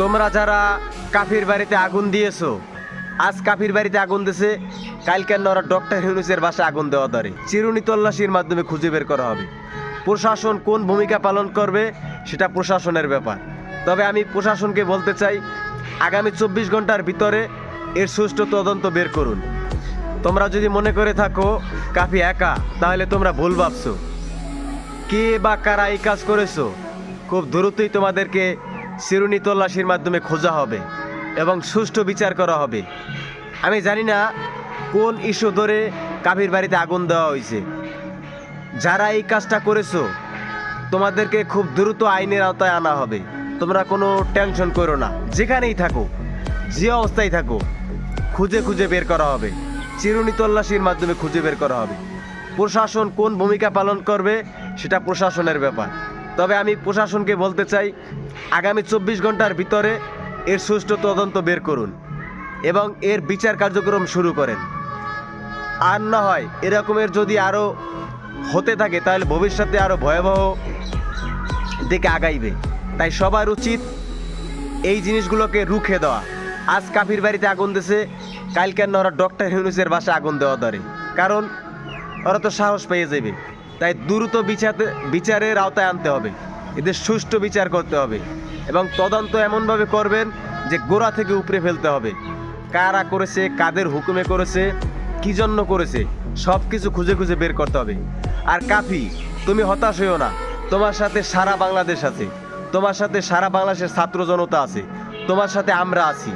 তোমরা যারা কাফির বাড়িতে আগুন দিয়েছ, আজ কাফির বাড়িতে আগুন দিছে, কালকে ওরা ডক্টর হিউনুসের বাসায় আগুন দেওয়া ধরে। চিরুনি তল্লাশির মাধ্যমে খুঁজে বের করা হবে। প্রশাসন কোন ভূমিকা পালন করবে, সেটা প্রশাসনের ব্যাপার। তবে আমি প্রশাসনকে বলতে চাই, আগামী চব্বিশ ঘণ্টার ভিতরে এর সুষ্ঠু তদন্ত বের করুন। তোমরা যদি মনে করে থাকো, কাফি একা, তাহলে তোমরা ভুল ভাবছ। কে বা কারা এই কাজ করেছ, খুব দ্রুতই তোমাদেরকে চিরুনি তল্লাশির মাধ্যমে খোঁজা হবে এবং সুষ্ঠু বিচার করা হবে। আমি জানি না কোন ইস্যু ধরে কাবির বাড়িতে আগুন দেওয়া হয়েছে। যারা এই কাজটা করেছ, তোমাদেরকে খুব দ্রুত আইনের আওতায় আনা হবে। তোমরা কোনো টেনশন করো না। যেখানেই থাকো, যে অবস্থায় থাকো, খুঁজে খুঁজে বের করা হবে। চিরুনি তল্লাশির মাধ্যমে খুঁজে বের করা হবে। প্রশাসন কোন ভূমিকা পালন করবে, সেটা প্রশাসনের ব্যাপার। তবে আমি প্রশাসনকে বলতে চাই, আগামী চব্বিশ ঘণ্টার ভিতরে এর সুষ্ঠু তদন্ত বের করুন এবং এর বিচার কার্যক্রম শুরু করেন। আর না হয় এরকমের যদি আরও হতে থাকে, তাহলে ভবিষ্যতে আরও ভয়াবহ দিকে আগাইবে। তাই সবার উচিত এই জিনিসগুলোকে রুখে দেওয়া। আজ কাফির বাড়িতে আগুন দিছে, কালকে না ওরা ডক্টর হিউনুসের বাসায় আগুন দেওয়া ধরে। কারণ ওরা তো সাহস পেয়ে যাবে। তাই দ্রুত বিচারতে বিচারের আওতায় আনতে হবে। এদের সুষ্ঠু বিচার করতে হবে এবং তদন্ত এমনভাবে করবেন যে গোড়া থেকে উপরে ফেলতে হবে। কারা করেছে, কাদের হুকুমে করেছে, কি জন্য করেছে সব কিছু খুঁজে খুঁজে বের করতে হবে। আর কাফি, তুমি হতাশ হইও না। তোমার সাথে সারা বাংলাদেশ আছে। তোমার সাথে সারা বাংলাদেশের ছাত্র জনতা আছে। তোমার সাথে আমরা আছি।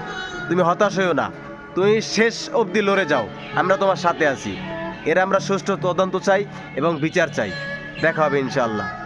তুমি হতাশ হইও না। তুমি শেষ অবধি লড়ে যাও। আমরা তোমার সাথে আছি। এর আমরা সুষ্ঠু তদন্ত চাই এবং বিচার চাই। দেখা হবে ইনশাআল্লাহ।